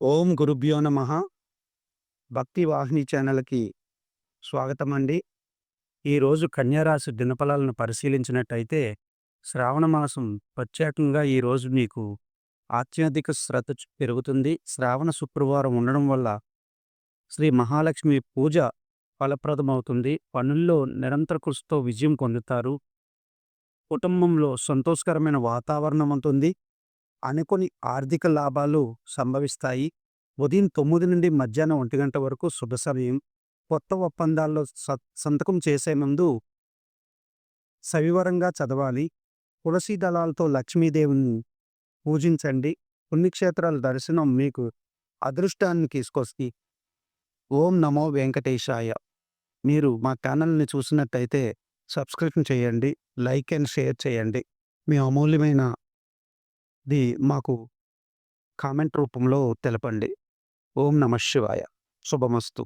ఓం గురుభ్యో నమ. భక్తి వాహిని ఛానల్కి స్వాగతం అండి ఈరోజు కన్యారాశి దినఫలాలను పరిశీలించినట్టయితే శ్రావణ మాసం ప్రత్యేకంగా ఈరోజు మీకు అత్యధిక శ్రద్ధ పెరుగుతుంది. శ్రావణ శుక్రవారం ఉండడం వల్ల శ్రీ మహాలక్ష్మి పూజ ఫలప్రదమవుతుంది. పనుల్లో నిరంతర కృషితో విజయం పొందుతారు. కుటుంబంలో సంతోషకరమైన వాతావరణం ఉంటుంది అనుకుని ఆర్థిక లాభాలు సంభవిస్తాయి. ఉదయం తొమ్మిది నుండి మధ్యాహ్నం ఒంటి గంట వరకు శుభ సమయం. కొత్త ఒప్పందాల్లో స- సంతకం చేసే ముందు సవివరంగా చదవాలి. తులసి దళాలతో లక్ష్మీదేవిని పూజించండి. పుణ్యక్షేత్రాల దర్శనం మీకు అదృష్టాన్ని తీసుకొస్తాయి ఓం నమో వెంకటేశాయ. మీరు మా ఛానల్ని చూసినట్టయితే సబ్స్క్రిప్షన్ చేయండి. లైక్ అండ్ షేర్ చేయండి. మీ అమూల్యమైన ది మాకు కామెంట్ రూపంలో తెలపండి. ఓం నమ శివాయ. శుభమస్తు.